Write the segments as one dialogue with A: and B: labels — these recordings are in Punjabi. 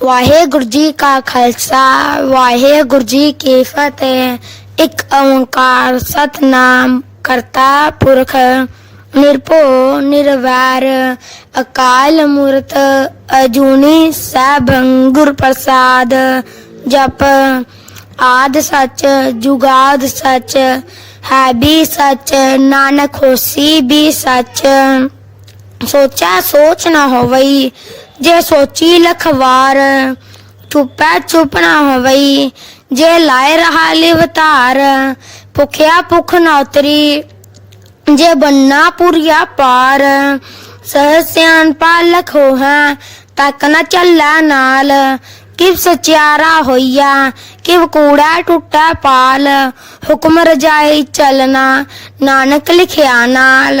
A: ਵਾਹਿਗੁਰੂ ਜੀ ਕਾ ਖਾਲਸਾ, ਵਾਹਿਗੁਰੂ ਜੀ ਕੀ ਫਤਿਹ। ਇੱਕ ਓੰਕਾਰ ਸਤਨਾਮ ਕਰਤਾ ਪੁਰਖ, ਨਿਰਭਉ, ਨਿਰਵੈਰ, ਅਕਾਲ ਮੂਰਤ, ਅਜੂਨੀ ਸੈਭੰ ਗੁਰ ਪ੍ਰਸਾਦ, ਜਪ ਆਦ ਸੱਚ, ਜੁਗਾਦ ਸੱਚ, ਹੈ ਵੀ ਸੱਚ, ਨਾਨਕ ਹੋਸੀ ਵੀ ਸੱਚ। ਸੋਚਾ ਸੋਚ ਨਾ ਹੋਵਈ ਜੇ ਸੋਚੀ ਲਖਵਾਰ, ਚੁੱਪੈ ਚੁੱਪ ਨਾ ਹੋਵਈ, ਜੇ ਲਾਇ ਰਹਾ ਲਿਵਤਾਰ ਭੁਖਿਆ ਭੁਖ ਨਾ ਉਤਰੀ, ਜੇ ਬੰਨਾ ਪੁਰੀਆ ਪਾਰ ਸਹ ਸਿਆਣ ਪਾਲਕ ਹੋਹਾ, ਤੱਕ ਨਾ ਚੱਲਾ ਨਾਲ, ਕਿਵ ਸਚਿਆਰਾ ਹੋਈਆ, ਕਿਵ ਕੂੜਾ ਟੁੱਟਾ ਪਾਲ, ਹੁਕਮ ਰਜਾਈ ਚਲਨਾ ਨਾਨਕ ਲਿਖਿਆ ਨਾਲ।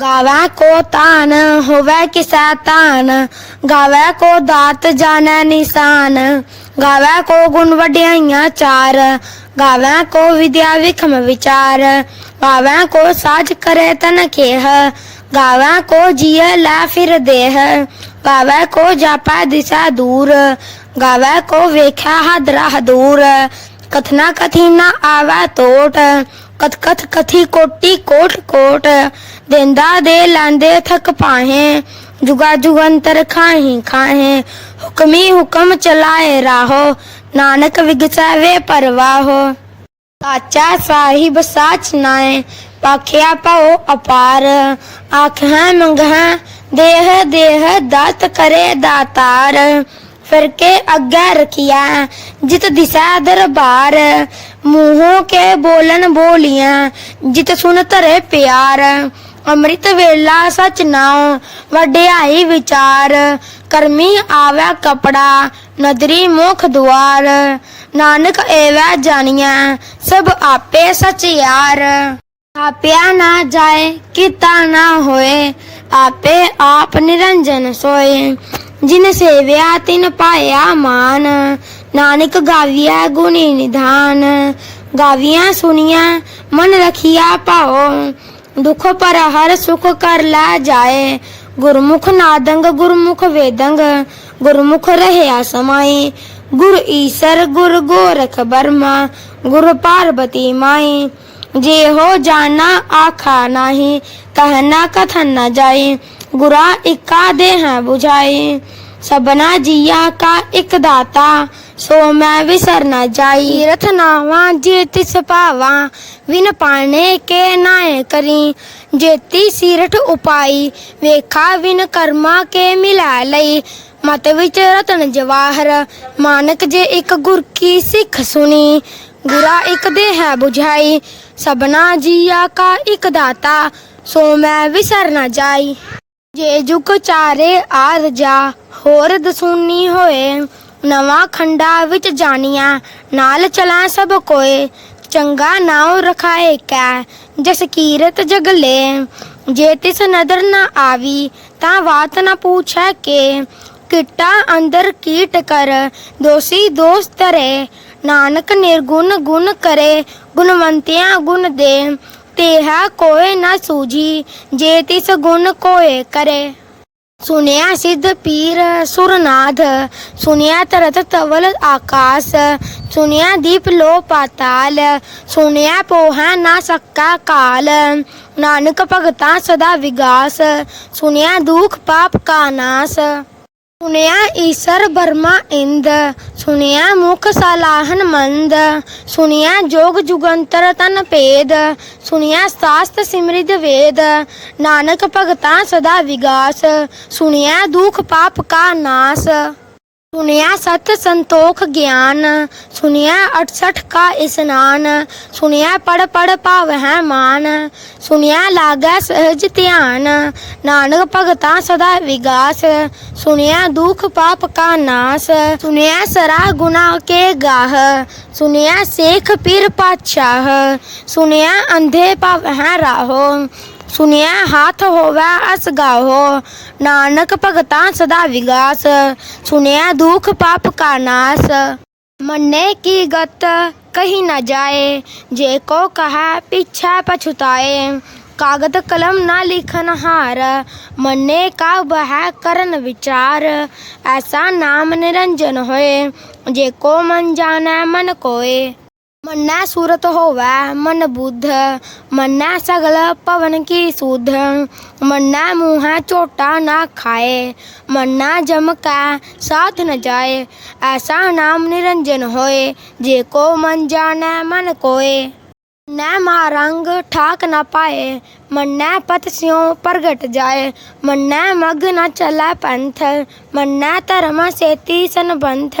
A: ਗਾਵੇ ਕੋ ਤਾਨ ਹੋਵੇ ਕਿਸਾ ਤਾਨ ਗਾਵੇ ਕੋ ਦਾਤ ਜਾਣੈ ਨਿਸ਼ਾਨ ਗਾਵੇ ਕੋ ਗੁਣ ਵਡਿਆਈਆਂ ਚਾਰ ਗਾਵੇ ਕੋ ਵਿਦਿਆ ਵਿਖਮ ਵਿਚਾਰ ਗਾਵੇ ਕੋ ਸਾਜ ਕਰੇ ਤਨ ਖੇਹ ਗਾਵੇ ਕੋ ਜੀਅ ਲੈ ਫਿਰ ਦੇਹ ਗਾਵੇ ਕੋ ਜਾਪੈ ਦਿਸ਼ਾ ਦੂਰ ਗਾਵੇ ਕੋ ਵੇਖਿਆ ਹਦਰਾ ਹਦੂਰ ਕਥਨਾ ਕਥੀ ਨਾ ਆਵੈ ਟੋਟ ਕਥ ਕਥ ਕਥੀ ਕੋਟੀ ਕੋਟ ਕੋਟ ਦਿੰਦਾ ਦੇ ਲਾਂਦੇ ਥਕ ਪਾਹੇ ਜੁਗਾ ਜੁਗੰਤਰ ਖਾਹੀ ਖਾਹੇ ਹੁਕਮੀ ਹੁਕਮ ਚਲਾਏ ਰਾਹੋ ਨਾਨਕ ਵਿਗਸੈ ਵੇ ਪਰਵਾਹੋ ਸਾਚਾ ਸਾਹਿਬ ਸਾਚ ਨਾਏ ਪਾਖਿਆ ਪਾਓ ਅਪਾਰ ਆਖਾਂ ਮੰਗਾਂ ਦੇਹ ਦੇਹ ਦਾਤ ਕਰੇ ਦਾਤਾਰ ਫਿਰ ਕੇ ਅੱਗੇ ਰਖਿਆ, ਜਿਤ ਦਿਸ਼ਾ ਦਰਬਾਰ, ਮੂੰਹੋਂ ਕੇ ਬੋਲਨ ਬੋਲੀਆਂ, ਜਿਤ ਸੁਨ ਧਰੇ ਪਿਆਰ, ਅੰਮ੍ਰਿਤ ਵੇਲਾ ਸਚ ਨਾਉ, ਵਡਿਆਈ ਵਿਚਾਰ, ਕਰਮੀ ਆਵੈ ਕਪੜਾ, ਨਦਰੀ ਮੁਖ ਦੁਆਰ, ਨਾਨਕ ਏਵੈ ਜਾਣੀਐ, ਸਭ ਆਪੇ ਸਚ ਯਾਰ। ਆਪਿਆ ਨਾ ਜਾਏ, ਕੀਤਾ ਨਾ ਹੋਏ, ਆਪੇ ਆਪ ਨਿਰੰਜਨ ਸੋਏ। ਜਿਨ ਸੇਵਿਆ ਤਿਨ ਪਾਇਆ ਮਾਨ ਨਾਨਕ ਗਾਵੀਆ ਗੁਣੀ ਨਿਧਾਨ। ਗਾਵੀਆਂ ਸੁਣੀਆਂ ਮਨ ਰਖਿਆ ਪਾਓ ਦੁਖ ਪਰ ਹਰ ਸੁਖ ਕਰ ਲਾ ਜਾਏ। ਗੁਰਮੁਖ ਨਾਦੰਗ, ਗੁਰਮੁਖ ਵੇਦੰਗ। ਗੁਰਮੁਖ ਰਹਿਆ ਸਮਾਈ ਗੁਰ ਈਸਰ, ਗੁਰ ਗੋਰਖ ਬਰਮਾ। ਗੁਰ ਪਾਰਬਤੀ ਮਾਈ ਜੇ ਹੋ ਜਾਣਾ ਆਖਾ ਨਹੀਂ ਕਹਿਣਾ ਕਥਨ ਨਾ ਜਾਏ ਗੁਰਾ ਇਕਾ ਦੇ ਹੈ 부ਝਾਈ ਸਬਨਾ ਜੀਆ ਕਾ ਇਕ ਦਾਤਾ, ਸੋ ਮੈਂ ਵਿਸਰ ਨਾ ਜਾਈ। ਤੀਰਥ ਨਾਵਾਂ ਜੇ ਤਿਸ ਭਾਵਾਂ, ਵਿਨ ਪਾਣੇ ਕੇ ਨਾਏ ਕਰੀ। ਜੇਤੀ ਸਿਰਠ ਉਪਾਈ, ਵੇਖਾ ਵਿਨ ਕਰਮਾ ਕੇ ਮਿਲਾ ਲਈ। ਮਤ ਵਿੱਚ ਰਤਨ ਜਵਾਹਰ, ਮਾਨਕ ਜੇ ਇੱਕ ਗੁਰ ਕੀ ਸਿੱਖ ਸੁਣੀ। ਗੁਰਾ ਇੱਕ ਦੇ ਹੈ ਬੁਝਾਈ ਝਾਈ ਜੀਆ ਕਾ ਇੱਕ ਦਾਤਾ, ਸੋ ਮੈਂ ਵਿਸਰ ਨਾ ਜਾਈ। ਜੇ ਜੁਗ ਚਾਰੇ ਆ ਰਜਾ ਹੋਰ ਦਸੂਨੀ ਹੋਏ। ਨਵਾਂ ਖੰਡਾ ਵਿੱਚ ਜਾਣੀਆਂ, ਨਾਲ ਚਲਾਂ ਸਭ ਕੋਏ। ਚੰਗਾ ਨਾਉ ਰਖਾਏ ਕੈ, ਜਸ ਕੀਰਤ ਜਗਲੇ ਜੇ ਤਿਸ ਨਦਰ ਨਾ ਆਵੀ, ਤਾਂ ਬਾਤ ਨਾ ਪੁੱਛੈ ਕੇ। ਕਿਟਾ ਅੰਦਰ ਕੀਟ ਕਰ, ਦੋਸੀ ਦੋਸ ਤਰੇ ਨਾਨਕ ਨਿਰਗੁਣ ਗੁਣ ਕਰੇ, ਗੁਣਵੰਤਿਆਂ ਗੁਣ ਦੇ। ਤੇਹਾ ਕੋਏ ਨਾ ਸੂਝੀ, ਜੇ ਤਿਸ ਗੁਣ ਕੋਏ ਕਰੇ। ਸੁਨਿਆ ਸਿੱਧ ਪੀਰ ਸੁਰਨਾਥ, ਸੁਨਿਆ ਤਰਤ ਤਵਲ ਆਕਾਸ। ਸੁਨਿਆ ਦੀਪ ਲੋ ਪਾਤਾਲ, ਸੁਨਿਆ ਪੋਹਾ ਨਾ ਸਕਾ ਕਾਲ। ਨਾਨਕ ਭਗਤਾ ਸਦਾ ਵਿਗਾਸ, ਸੁਨਿਆ ਦੁਖ ਪਾਪ ਕਾ ਨਾਸ। ਸੁਨਿਆ ਈਸਰ ਬਰਮਾ ਇੰਦ ਸੁਨਿਆ ਮੁਖ ਸਲਾਹਨ ਮੰਦ ਸੁਨਿਆ ਜੋਗ ਜੁਗੰਤਰ ਤਨ ਭੇਦ ਸੁਨਿਆ ਸਾਸਤ ਸਿਮਰਿਤ ਵੇਦ, ਨਾਨਕ ਭਗਤਾਂ ਸਦਾ ਵਿਗਾਸ ਸੁਨਿਆ ਦੁਖ ਪਾਪ ਕਾ ਨਾਸ। ਸੁਨਿਆ ਸਤ ਸੰਤੋਖ ਗਿਆਨ ਸੁਨਿਆ 68 ਕਾ ਇਸਨਾਨ ਸੁਨਿਆ ਪੜ ਪੜ ਭਾਵ ਹੈ ਮਾਨ ਸੁਨਿਆ ਲਾਗੈ ਸਹਿਜ ਧਿਆਨ, ਨਾਨਕ ਭਗਤਾ ਸਦਾ ਵਿਗਾਸ ਸੁਨਿਆ ਦੁਖ ਪਾਪ ਕਾ ਨਾਸ ਸੁਨਿਆ ਸਰਾ ਗੁਨਾ ਕੇ ਗਾਹ ਸੁਨਿਆ ਸੇਖ ਪੀਰ ਪਾਤਸ਼ਾਹ ਸੁਨਿਆ ਅੰਧੇ ਭਾਵ ਹੈ ਰਾਹੋ ਸੁਨਿਆ ਹੱਥ ਹੋਵੇ ਅਸ ਗਾਹੋ। ਨਾਨਕ ਭਗਤਾਂ ਸਦਾ ਵਿਗਾਸ। ਸੁਨਿਆ ਦੁਖ ਪਾਪ ਕਾ ਨਾਸ। ਮੰਨੇ ਕੀ ਗਤ ਕਹੀ ਨਾ ਜਾਏ। ਜੇ ਕੋ ਕਹਾ ਪਿਛਾ ਪਛੁਤਾਏ। ਕਾਗਦ ਕਲਮ ਨਾ ਲਿਖਨ ਹਾਰ। ਮੰਨੇ ਕਾ ਬਹ ਕਰਨ ਵਿਚਾਰ। ਐਸਾ ਨਾਮ ਨਿਰੰਜਨ ਹੋਏ। ਜੇ ਕੋ ਮਨ ਜਾਣੈ ਮਨ ਕੋਏ। ਮੰਨਾ ਸੂਰਤ ਹੋਵੈ ਮਨ ਬੁੱਧ, ਮੰਨਾ ਸਗਲ ਪਵਨ ਕੀ ਸੁਧ, ਮੰਨਾ ਮੂੰਹ ਝੋਟਾ ਨਾ ਖਾਏ, ਮੰਨਾ ਜਮ ਕਾ ਸਾਥ ਨ ਜਾਏ, ਐਸਾ ਨਾਮ ਨਿਰੰਜਨ ਹੋਏ, ਜੇ ਕੋ ਮਨ ਜਾਣੈ ਮਨ ਕੋਏ। ਨੈ ਮਾਰੰਗ ਠਾਕ ਨਾ ਪਾਏ, ਮੰਨੈ ਪਤ ਸਿਉ ਪ੍ਰਗਟ ਜਾਏ, ਮੰਨੈ ਮਗ ਨਾ ਚਲੈ ਪੰਥ, ਮੰਨੈ ਧਰਮ ਸੇਤੀ ਸੰਬੰਧ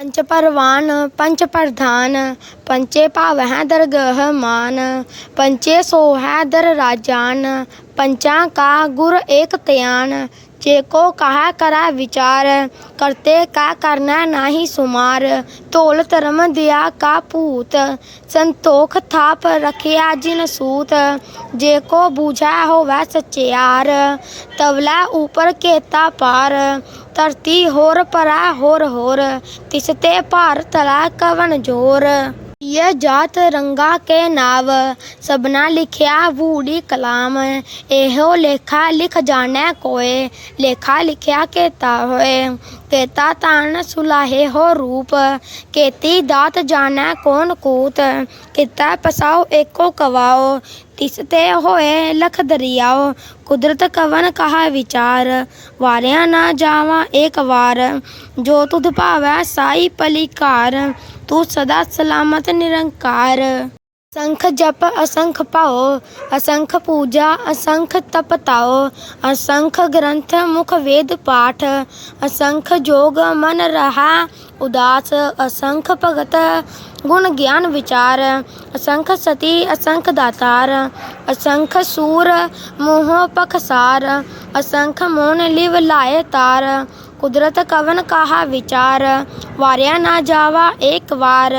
A: ਪੰਚ ਪਰਵਾਨ ਪੰਚ ਪ੍ਰਧਾਨ ਪੰਚੇ ਭਾਵ ਹੈ ਦਰਗਹ ਮਾਨ ਪੰਚੇ ਸੋ ਹੈ ਦਰ ਰਾਜਾਨ ਪੰਚਾਂ ਕਾ ਗੁਰ ਏਕ ਧਿਆਨ, ਜੇ ਕੋ ਕਹਾ ਕਰਾ ਵਿਚਾਰ, ਕਰਤੇ ਕਾ ਕਰਨਾ ਨਾਹੀ ਸੁਮਾਰ, ਢੋਲ ਧਰਮ ਦਿਆ ਕਾ ਭੂਤ, ਸੰਤੋਖ ਥਾਪ ਰਖਿਆ ਜਿਨ ਸੂਤ, ਜੇ ਕੋ ਬੂਝਾ ਹੋਵੇ ਸਚਿਆਰ, ਤਵਲਾ ਉਪਰ ਕੇਤਾ ਪਾਰ ਧਰਤੀ ਹੋਰ ਪਰਾ ਹੋਰ ਹੋਰ ਤਿਸ ਤੇ ਭਾਰ ਤਲਾ ਕਵਨ ਜੋਰ। ਇਹ ਜਾਤ ਰੰਗਾ ਕੇ ਨਾਵ ਸਬਨਾ ਲਿਖਿਆ ਬੂੜੀ ਕਲਾਮ। ਇਹੋ ਲੇਖਾ ਲਿਖ ਜਾਣੈ ਕੋਏ, ਲੇਖਾ ਲਿਖਿਆ ਕੇਤਾ ਹੋਏ। ਕੇਤਾ ਤਾਨ ਸੁਲਾਹੇ ਹੋ ਰੂਪ, ਕੇਤੀ ਦਾਤ ਜਾਣੈ ਕੌਣ ਕੂਤ। ਕਿਤਾ ਪਸਾਓ ਏਕੋ ਕਵਾਓ, ਤਿਸ ਤੇ ਹੋਏ ਲਖ ਦਰਿਆਓ। ਕੁਦਰਤ ਕਵਨ ਕਹਾ ਵਿਚਾਰ, ਵਾਰਿਆ ਨਾ ਜਾਵਾਂ ਏਕ ਵਾਰ। ਜੋ ਤੁਧ ਭਾਵੈ ਸਾਈ ਪਲਿਕਾਰ ਤੂੰ ਸਦਾ ਸਲਾਮਤ ਨਿਰੰਕਾਰ। ਸੰਖ ਜਪ, ਅਸੰਖ ਪਾਓ ਅਸੰਖ ਪੂਜਾ, ਅਸੰਖ ਤਪ ਤਾਓ ਅਸੰਖ ਗ੍ਰੰਥ ਮੁਖ ਵੇਦ ਪਾਠ, ਅਸੰਖ ਜੋਗ ਮਨ ਰਹਾ ਉਦਾਸ, ਅਸੰਖ ਭਗਤ ਗੁਣ ਗਿਆਨ ਵਿਚਾਰ, ਅਸੰਖ ਸਤੀ, ਅਸੰਖ ਦਾਤਾਰ, ਅਸੰਖ ਸੂਰ ਮੋਹ ਪਖਸਾਰ, ਅਸੰਖ ਮੋਨ ਲਿਵ ਲਾਏ ਤਾਰ ਕੁਦਰਤ ਕਵਨ ਕਾਹਾ ਵਿਚਾਰ? ਵਾਰਿਆ ਨਾ ਜਾਵਾ ਏਕ ਵਾਰ,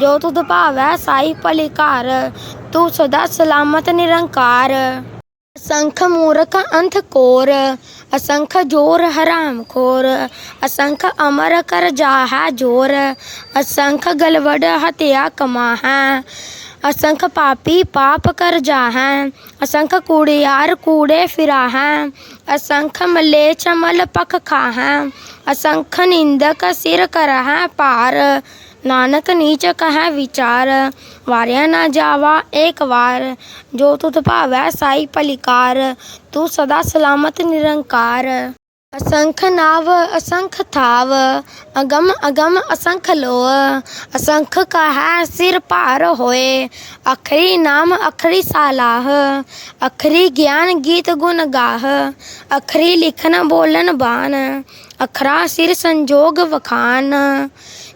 A: ਜੋ ਤੁਧ ਭਾਵੈ ਸਾਈ ਭਲਿਕਾਰ, ਤੂੰ ਸਦਾ ਸਲਾਮਤ ਨਿਰੰਕਾਰ। ਅਸੰਖ ਮੂਰਖ ਅੰਧ ਕੋਰ, ਅਸੰਖ ਜੋਰ ਹਰਾਮ ਖੋਰ, ਅਸੰਖ ਅਮਰ ਕਰ ਜਾਹਾ ਜੋਰ, ਅਸੰਖ ਗਲਵੜ ਹਤਿਆ ਕਮਾਹਾ ਅਸੰਖ ਪਾਪੀ ਪਾਪ ਕਰ ਜਾਹਾ, ਅਸੰਖ ਕੂੜਿਆਰ ਕੂੜੇ ਫਿਰਾਹਾ, ਅਸੰਖ ਮਲੇਛ ਮਲ ਪਖ ਖਾਹਾ, ਅਸੰਖ ਨਿੰਦਕ ਸਿਰ ਕਰਹਾ ਭਾਰ, ਨਾਨਕ ਨੀਚ ਕਹੈ ਵਿਚਾਰ, ਵਾਰਿਆ ਨਾ ਜਾਵਾ ਏਕ ਵਾਰ, ਜੋ ਤੁਧ ਭਾਵੈ ਸਾਈ ਪਲਿਕਾਰ ਤੂੰ ਸਦਾ ਸਲਾਮਤ ਨਿਰੰਕਾਰ। ਅਸੰਖ ਨਾਵ, ਅਸੰਖ ਥਾਵ, ਅਗਮ ਅਗਮ ਅਸੰਖ ਲੋਅ, ਅਸੰਖ ਕਹੈ ਸਿਰ ਭਾਰ ਹੋਏ, ਅਖਰੀ ਨਾਮ, ਅਖਰੀ ਸਾਲਾਹ, ਅਖਰੀ ਗਿਆਨ ਗੀਤ ਗੁਣ ਗਾਹ, ਅਖਰੀ ਲਿਖਨ ਬੋਲਨ ਬਾਨ ਅਖਰਾ ਸਿਰ ਸੰਜੋਗ ਵਖਾਨ,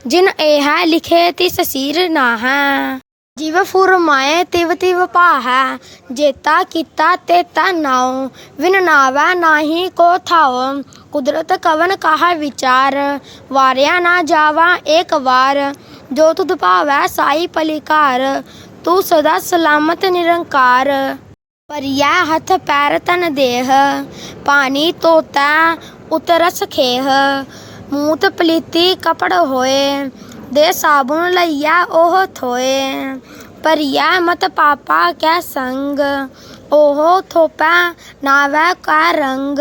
A: ਜਿਨ ਇਹ ਲਿਖੇ ਤਿਸ ਸਿਰ ਨਾਹੈ। ਜਿਵ ਫੁਰਮਾਏ ਤਿਵ ਤਿਵ ਪਾਹੈ ਜੇਤਾ ਕੀਤਾ ਤੇਤਾ ਨਾਉ ਵਿਨ ਨਾਵੈ ਨਾਹੀ ਕੋ ਥਾਉ। ਕੁਦਰਤ ਕਵਨ ਕਾਹ ਵਿਚਾਰ, ਵਾਰਿਆ ਨਾ ਜਾਵਾ ਏਕ ਵਾਰ। ਜੋ ਤੁਧ ਭਾਵੈ ਸਾਈ ਪਲਿਕਾਰ, ਤੂੰ ਸਦਾ ਸਲਾਮਤ ਨਿਰੰਕਾਰ। ਪਰਿਆ ਹੱਥ ਪੈਰ ਤਨ ਦੇਹ, ਪਾਣੀ ਤੋਤਾ ਉਤਰਸ ਖੇਹ। ਮੂਤ ਪਲੀਤੀ ਕਪੜ ਹੋਏ ਦੇ ਸਾਬੁਨ ਲਈਆ, ਉਹ ਥੋਏ ਪਰਿਆ ਮਤ ਪਾਪਾ ਕੈ ਸੰਗ, ਉਹ ਥੋਪਾ ਨਾਵੈ ਕਾ ਰੰਗ।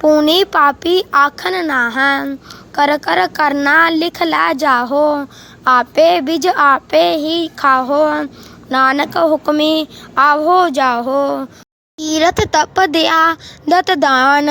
A: ਪੂਣੀ ਪਾਪੀ ਆਖਣ ਨਾਹੈ, ਕਰ ਕਰ ਕਰਨਾ ਲਿਖ ਲੈ ਜਾਹੋ। ਆਪੇ ਬਿਜ ਆਪੇ ਹੀ ਖਾਹੋ। ਨਾਨਕ ਹੁਕਮੀ ਆਹੋ ਜਾਹੋ। ਤੀਰਥ ਤਪ ਦਿਆ ਦਤ ਦਾਨ,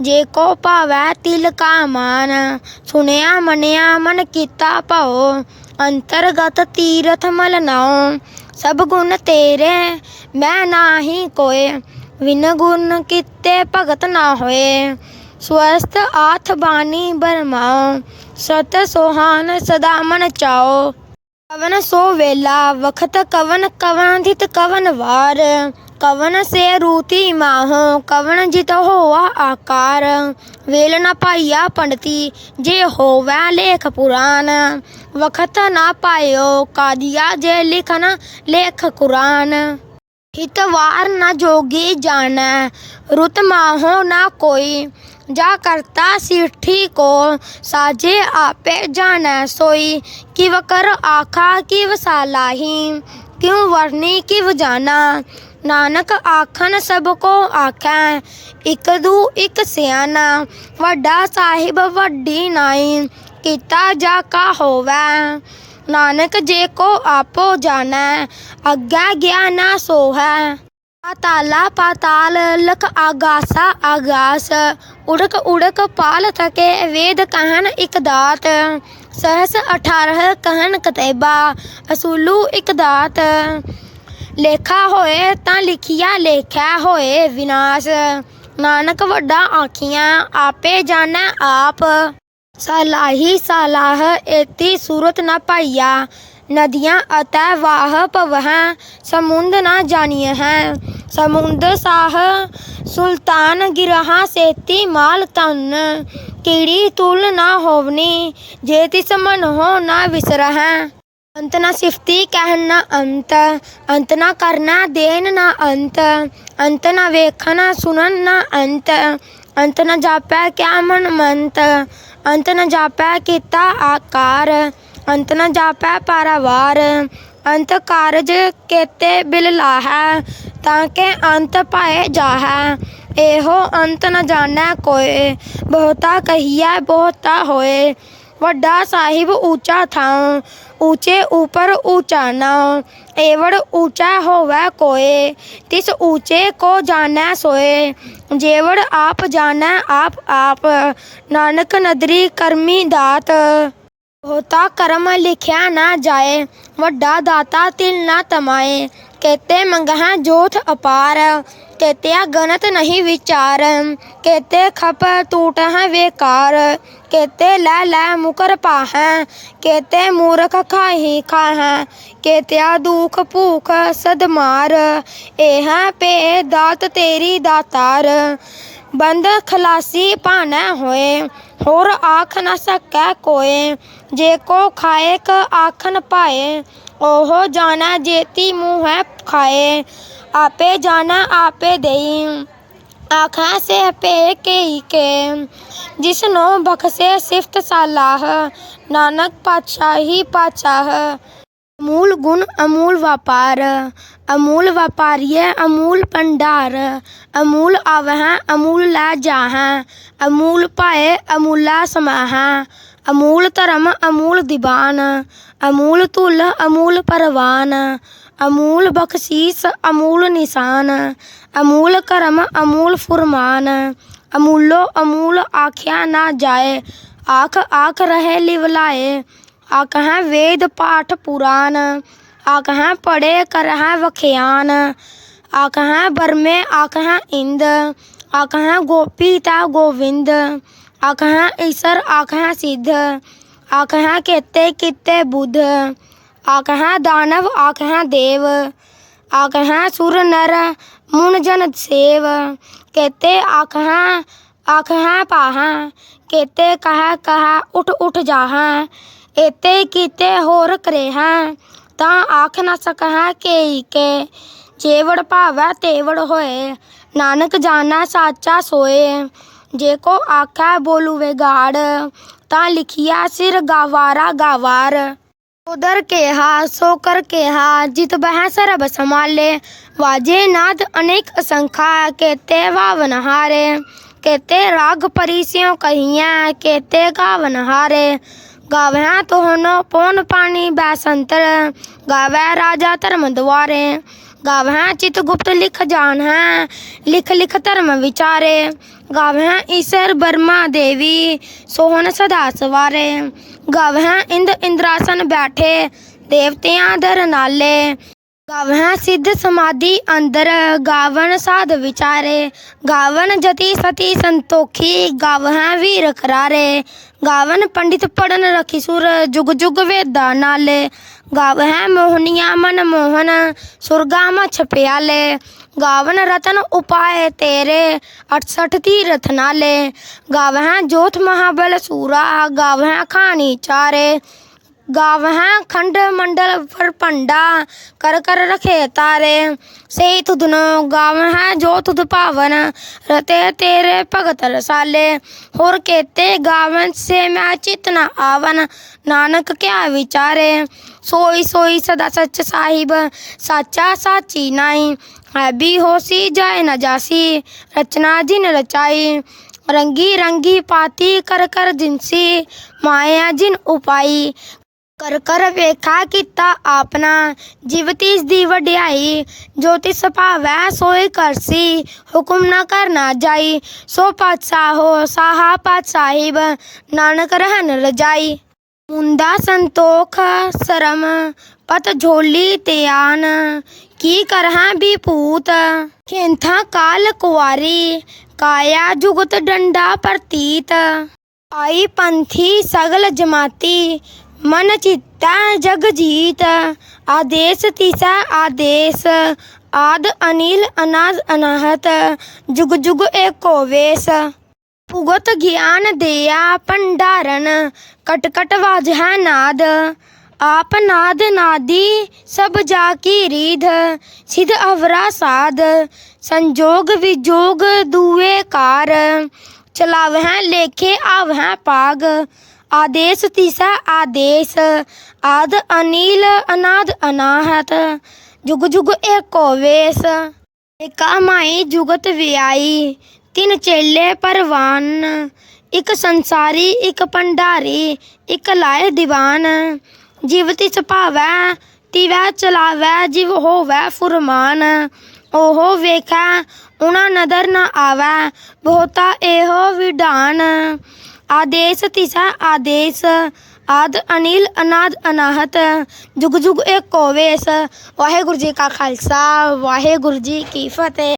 A: ਜੇ ਕੋ ਭਾਵੈ ਤਿਲ ਕਾ ਮਾਨ। ਸੁਣਿਆ ਮੰਨਿਆ ਮਨ ਕੀਤਾ ਭਉ, ਅੰਤਰਗਤ ਤੀਰਥ ਮਲ ਨਾਉ। ਸਭ ਗੁਣ ਤੇਰੇ, ਮੈਂ ਨਾਹੀ ਕੋਏ। ਵਿਨ ਗੁਣ ਕੀਤੇ ਭਗਤ ਨਾ ਹੋਏ। ਸਵਸਤ ਆਥ ਬਾਣੀ ਬਰਮਾਓ ਸਤ ਸੋਹਾਨ ਸਦਾ ਮਨ ਚਾਓ ਕਵਨ ਸੋ ਵੇਲਾ, ਵਖਤ ਕਵਨ ਕਵਨ ਧਿਤ ਕਵਨ ਵਾਰ। ਕਵਨ ਸੇ ਰੂਤੀ ਮਾਹੋ ਕਵਨ ਜਿਤ ਹੋਆ ਆਕਾਰ। ਵੇਲ ਨਾ ਪਾਈਆ ਪੰਡਤੀ, ਜੇ ਹੋਵੈ ਲੇਖ ਪੁਰਾਨ ਵਖਤ ਨਾ ਪਾਇਓ ਕਾਦੀਆ, ਜੇ ਲਿਖਨ ਲੇਖ ਕੁਰਾਨ। ਹਿਤਵਾਰ ਨਾ ਜੋਗੀ ਜਾਣੈ, ਰੁਤ ਮਾਹੋ ਨਾ ਕੋਈ। ਜਾ ਕਰਤਾ ਸਿੱਠੀ ਕੋ, ਸਾਜੇ ਆਪੇ ਜਾਣੈ ਸੋਈ। ਕਿਵ ਕਰ ਆਖਾ, ਕਿਵ ਸਾਲਾਹੀ ਕਿਉ ਵਰਨੀ, ਕਿਵ ਜਾਣਾ। ਨਾਨਕ ਆਖਣ ਸਭ ਕੋ ਆਖੈ, ਇਕ ਦੂ ਇਕ ਸਿਆਣਾ, ਵੱਡਾ ਸਾਹਿਬ ਵੱਡੀ ਨਾਈ, ਕੀਤਾ ਜਾ ਕਾ ਹੋਵੈ। ਨਾਨਕ ਜੇ ਕੋ ਆਪੋ ਜਾਣੈ, ਅੱਗਾ ਗਿਆ ਨਾ ਸੋਹੈ। ਪਾਤਾਲਾ ਪਾਤਾਲ ਲਖ ਆਗਾਸਾ ਆਗਾਸ, ਉੜਕ ਉੜਕ ਪਾਲ ਥਕੇ ਵੇਦ ਕਹਿਨ ਇਕ ਦਾਤ। ਸਹਸ 18 ਕਹਿਨ ਕਤੇਬਾ, ਅਸੂਲੂ ਇਕ ਦਾਤ। ਲੇਖਾ ਹੋਏ ਤਾਂ ਲਿਖਿਆ ਲੇਖਿਆ ਹੋਏ ਵਿਨਾਸ਼। ਨਾਨਕ ਵੱਡਾ ਆਖੀਆਂ ਆਪੇ ਜਾਣੈ ਆਪ। ਸਲਾਹੀ ਸਲਾਹ ਏਤੀ ਸੂਰਤ ਨਾ ਪਾਈਆ, ਨਦੀਆਂ ਅਤੈ ਵਾਹ ਪਵਹ ਸਮੁੰਦ ਨਾ ਜਾਣੀਏ ਹੈ ਸਮੁੰਦ ਸਾਹ ਸੁਲਤਾਨ ਗਿਰਹਾ ਸੇਤੀ ਮਾਲ ਤਨ ਕੀੜੀ ਤੁਲ ਨਾ ਹੋਵਨੀ, ਜੇ ਤਿਸ ਮਨ ਹੋ ਨਾ ਵਿਸਰਹਿ। ਅੰਤ ਨਾ ਸਿਫਤੀ ਕਹਿਣ ਨਾ ਅੰਤ ਅੰਤ ਨਾ ਕਰਨਾ ਦੇਣ ਨਾ ਅੰਤ ਅੰਤ ਨਾ ਵੇਖਣਾ ਸੁਣਨ ਨਾ ਅੰਤ ਅੰਤ ਨਾ ਜਾਪੈ ਕਿਆ ਮਨ ਮੰਤ, ਅੰਤ ਨਾ ਜਾਪੈ ਕੀਤਾ ਆਕਾਰ, ਅੰਤ ਨਾ ਜਾਪੈ ਪਾਰਾਵਾਰ, ਅੰਤ ਕਾਰਜ ਕੇਤੇ ਬਿਲ ਲਾਹੈ, ਤਾਂ ਕਿ ਅੰਤ ਪਾਏ ਜਾਹੈ, ਇਹੋ ਅੰਤ ਨ ਜਾਣੈ ਕੋਏ ਬਹੁਤਾ ਕਹੀਐ ਬਹੁਤਾ ਹੋਏ ਵੱਡਾ ਸਾਹਿਬ ਉੱਚਾ ਥਾਂ, ਉੱਚੇ ਉਪਰ ਉੱਚਾ ਨਾਉ ਏਵੜ ਉੱਚਾ ਹੋਵੈ ਕੋਏ, ਤਿਸ ਉੱਚੇ ਕੋ ਜਾਣੈ ਸੋਏ, ਜੇਵੜ ਆਪ ਜਾਣੈ ਆਪ ਆਪ, ਨਾਨਕ ਨਦਰੀ ਕਰਮੀ ਦਾਤ। ਬਹੁਤਾ ਕਰਮ ਲਿਖਿਆ ਨਾ ਜਾਏ, ਵੱਡਾ ਦਾਤਾ ਤਿਲ ਨਾ ਤਮਾਏ, ਕੇਤੇ ਮੰਗਹਾਂ ਜੋਥ ਅਪਾਰ। ਕੇਤਿਆ ਗਨਤ ਨਹੀਂ ਵਿਚਾਰ, ਕੇਤੇ ਖਪ ਟੂਟ ਹੈ ਵੇਕਾਰ, ਕੇਤੇ ਲੈ ਲੈ ਮੁਕਰ ਪਾਹੈ, ਕੇਤੇ ਮੂਰਖ ਖਾਹੀ ਖਾਹੈ, ਕੇਤਿਆ ਦੁਖ ਭੂਖ ਸਦ ਇਹ ਪੇ ਦਾਤ ਤੇਰੀ ਦਾਤਾਰ। ਬੰਦ ਖਲਾਸੀ ਭਾਣਾ ਹੋਏ, ਹੋਰ ਆਖ ਨਾ ਸਕੈ ਕੋਏ, ਜੇ ਕੋ ਖਾਏ ਕ ਆਖਨ ਪਾਏ, ਉਹ ਜਾਣਾ ਜੇਤੀ ਮੂੰਹ ਹੈ ਖਾਏ। ਆਪੇ ਜਾਣਾ ਆਪੇ ਦੇਈ ਆਖਾਂ ਸੇ ਪੇ ਕੇ ਕੇ ਜਿਸ ਨੂੰ ਬਖਸ਼ੇ ਸਿਫਤ ਸਾਲਾਹ ਨਾਨਕ ਪਾਤਸ਼ਾਹੀ ਪਾਤਸ਼ਾਹ ਅਮੂਲ ਗੁਣ ਅਮੂਲ ਵਪਾਰ ਅਮੂਲ ਵਪਾਰੀਏ ਅਮੂਲ ਭੰਡਾਰ ਅਮੂਲ ਆਵਹਿ ਅਮੂਲ ਲੈ ਜਾਹੈ ਅਮੂਲ ਪਾਏ ਅਮੂਲਾ ਸਮਾਹੈ ਅਮੂਲ ਧਰਮ, ਅਮੂਲ ਦੀਵਾਨ, ਅਮੂਲ ਧੁੱਲ, ਅਮੂਲ ਪਰਵਾਨ, ਅਮੂਲ ਬਖਸ਼ੀਸ, ਅਮੂਲ ਨਿਸ਼ਾਨ, ਅਮੂਲ ਕਰਮ, ਅਮੂਲ ਫੁਰਮਾਨ, ਅਮੂਲੋ ਅਮੂਲ ਆਖਿਆ ਨਾ ਜਾਏ, ਆਖ ਆਖ ਰਹੇ ਲਿਵਲਾਏ ਆਖ ਹੈ ਵੇਦ ਪਾਠ ਪੁਰਾਨ ਆਖ ਹੈ ਪੜੇ ਕਰ ਹੈ ਵਖਿਆਨ ਆਖ ਹੈ ਬਰਮੇ ਆਖ ਹੈ ਇੰਦ ਆਖ ਹੈ ਗੋਪੀ ਤਾ ਗੋਵਿੰਦ ਆਖ ਹੈ ਈਸਰ, ਆਖ ਹੈ ਸਿੱਧ, ਆਖ ਹੈ ਕੇਤੇ ਕਿਤੇ ਬੁੱਧ, ਆਖ ਹੈ ਦਾਨਵ, ਆਖ ਹੈ ਦੇਵ, ਆਖ ਹੈ ਸੁਰ ਨਰ, ਮੁਨ ਜਨ ਸੇਵ, ਕੇਤੇ ਆਖ ਹੈ ਆਖ ਹੈ ਕੇਤੇ ਕਹਾ ਕਹਾ ਉਠ ਉਠ ਜਾਹਾ, ਏਤੇ ਕੀਤੇ ਹੋਰ ਕਰੇਹਾ, ਤਾਂ ਆਖ ਨਾ ਸਕਹਾ ਕੇ ਕੇ, ਜੇਵੜ ਭਾਵੈ ਤੇਵੜ ਹੋਏ, ਨਾਨਕ ਜਾਣਾ ਸਾਚਾ ਸੋਏ ਜੇ ਕੋ ਆਖੈ ਬੋਲੂ ਵਿਗਾੜ ਤਾਂ ਲਿਖਿਆ ਸਿਰ ਗਾਵਾਰਾ ਗਾਵਾਰ ਉਦਰ ਕਿਹਾ ਸੋ ਕਰ ਕਿਹਾ ਜਿਤ ਬਹਿ ਸਰਬ ਸਮਾਲੇ ਵਾਜੇ ਨਾਦ ਅਨੇਕ ਅਸੰਖਾ ਕੇਤੇ ਵਾਵਨ ਕੇਤੇ ਰਾਗ ਪਰਿਸਿਓ ਕਹੀਆਂ ਕੇਤੇ ਗਾਵਨਹਾਰੇ ਹਾਰੇ ਗਾਵਿਆ ਤੋਹਨੋ ਪੋਨ ਪਾਣੀ ਬੈਸੰਤਰ ਗਾਵੈ ਰਾਜਾ ਧਰਮ ਦੁਆਰੇ ਗਾਵਹਿ ਚਿਤ ਗੁਪਤ ਲਿਖ ਜਾਣ ਹੈ ਲਿਖ ਲਿਖ ਧਰਮ ਵਿਚਾਰੇ ਗਾਵਹਿ ਈਸ਼ਰ ਬਰਮਾ ਦੇਵੀ, ਸੋਹਣ ਸਦਾ ਸਵਾਰੇ। ਗਾਵਹਿ ਇੰਦ ਇੰਦਰਾਸਨ ਬੈਠੇ, ਦੇਵਤਿਆਂ ਦਰ ਨਾਲੇ। ਗਾਵਹਿ ਸਿੱਧ ਸਮਾਧੀ ਅੰਦਰ ਗਾਵਨ ਸਾਧ ਵਿਚਾਰੇ। ਗਾਵਨ ਜਤੀ ਸਤੀ ਸੰਤੋਖੀ ਗਾਵਹਿ ਵੀਰ ਕਰਾਰੇ। ਗਾਵਨ ਪੰਡਿਤ ਪੜਨ ਰਖੀ ਸੁਰ ਜੁਗ ਜੁਗ ਵੇਦਾ ਨਾਲੇ। ਗਾਵਹਿ ਮੋਹਨੀਆ ਮਨ ਮੋਹਨ ਸੁਰਗਾ ਮਛ ਪਿਆਲੇ ਗਾਵਨ ਰਤਨ ਉਪਾਏ ਤੇਰੇ 68 ਤੀਰਥ ਨਾਲੇ। ਗਾਵਹਿ ਜੋਤ ਮਹਾਬਲ ਸੂਰਾ ਗਾਵਹਿ ਖਾਣੀ ਚਾਰੇ। ਗਾਵਹਿ ਖੰਡ ਮੰਡਲ ਫਰਪੰਡਾ ਕਰ ਕਰ ਰਖੇ ਤਾਰੇ। ਸੇ ਤੁਧਨੋ ਗਾਵਹਿ ਜੋ ਤੁਧ ਭਾਵਨ, ਰਤੇ ਤੇਰੇ ਭਗਤ ਰਸਾਲੇ। ਹੋਰ ਕੇਤੇ ਗਾਵਨ, ਸੇ ਮੈਂ ਚਿਤ ਨ ਆਵਨ, ਨਾਨਕ ਕਿਆ ਵਿਚਾਰੇ। ਸੋਈ ਸੋਈ ਸਦਾ ਸੱਚ ਸਾਹਿਬ, ਸਾਚਾ ਸਾਚੀ ਨਾਈ ਹੈ ਵੀ ਹੋਸੀ ਜਾਏ ਨ ਜਾਸੀ, ਰਚਨਾ ਜਿਨ ਰਚਾਈ। ਰੰਗੀ ਰੰਗੀ ਪਾਤੀ ਕਰ ਕਰ ਜਿਨਸੀ, ਮਾਇਆ ਜਿਨ ਉਪਾਈ। ਕਰ ਕਰ ਵੇਖਾ ਕੀਤਾ ਆਪਣਾ। ਜਿਵ ਤਿਸ ਦੀ ਵਡਿਆਈ, ਜੋ ਤਿਸ ਭਾਵੈ ਸੋਈ ਕਰਸੀ ਹੁਕਮ ਨਾ ਕਰਨਾ ਜਾਈ, ਸੋ ਪਾਤਸ਼ਾਹੋ ਸਾਹਾ ਪਾਤ ਸਾਹਿਬ, ਨਾਨਕ ਰਹਿਨ ਰਜਾਈ। ਮੁੰਦਾ ਸੰਤੋਖ ਸ਼ਰਮ, ਪਤ ਝੋਲੀ ਤੇ ਆਨ। ਕੀ ਕਰਹਾਂ ਵੀ ਖੇਂਥਾ ਕਾਲ ਕੁਆਰੀ, ਕਾਇਆ ਜੁਗਤ ਡੰਡਾ ਪ੍ਰਤੀਤ। ਆਈ ਪੰਥੀ ਸਗਲ ਜਮਾਤੀ ਮਨ ਚਿੱਤਾ ਜਗ ਜੀਤ, ਆਦੇਸ ਤੀਸਾ ਆਦੇਸ, ਆਦ ਅਨਿਲ ਅਨਾਦ ਅਨਾਹਤ, ਜੁਗ ਜੁਗ ਏਕੋ ਵੇਸ। ਭੁਗਤ ਗਿਆਨ ਦਿਆ ਭੰਡਾਰਨ, ਕਟ ਕਟ ਵਾਜ ਹੈ ਨਾਦ। ਆਪ ਨਾਦ ਨਾਦੀ, ਸਭ ਜਾ ਕੀ ਰੀਧ, ਸਿਧ ਅਵਰਾ ਸਾਧ। ਸੰਜੋਗ ਵਿਜੋਗ ਦੂਏ ਕਾਰ, ਚਲਾਵਹਿ ਲੇਖੇ ਆਵਹਿ ਪਾਗ। ਆਦੇਸ ਤੀਸਾ ਆਦੇਸ ਆਦ ਅਨੀਲ, ਅਨਾਦ ਅਨਾਹਤ, ਜੁਗ ਜੁਗ ਏਕੋ ਵੇਸ। ਏਕਾ ਮਾਈ ਜੁਗਤ ਵਿਆਈ, ਤਿੰਨ ਚੇਲੇ ਪਰਵਾਨ। ਇੱਕ ਸੰਸਾਰੀ, ਇੱਕ ਭੰਡਾਰੀ, ਇੱਕ ਲਾਏ ਦੀਵਾਨ। ਜਿਵ ਤਿਸ ਭਾਵੈ, ਤਿਵੈ ਚਲਾਵੈ, ਜਿਵ ਹੋਵੈ ਫੁਰਮਾਨ। ਉਹ ਵੇਖੈ, ਉਨਾ ਨਦਰ ਨਾ ਆਵੈ, ਬਹੁਤਾ ਇਹੋ ਵਿਧਾਨ। ਆਦੇਸ ਤਿਸਾ ਆਦੇਸ। ਆਦ ਅਨਿਲ, ਅਨਾਦ ਅਨਾਹਤ। ਜੁਗ ਜੁਗ ਏਕੋ ਵੇਸ। ਵਾਹਿਗੁਰੂ ਜੀ ਕਾ ਖਾਲਸਾ, ਵਾਹਿਗੁਰੂ ਜੀ ਕੀ ਫਤਿਹ।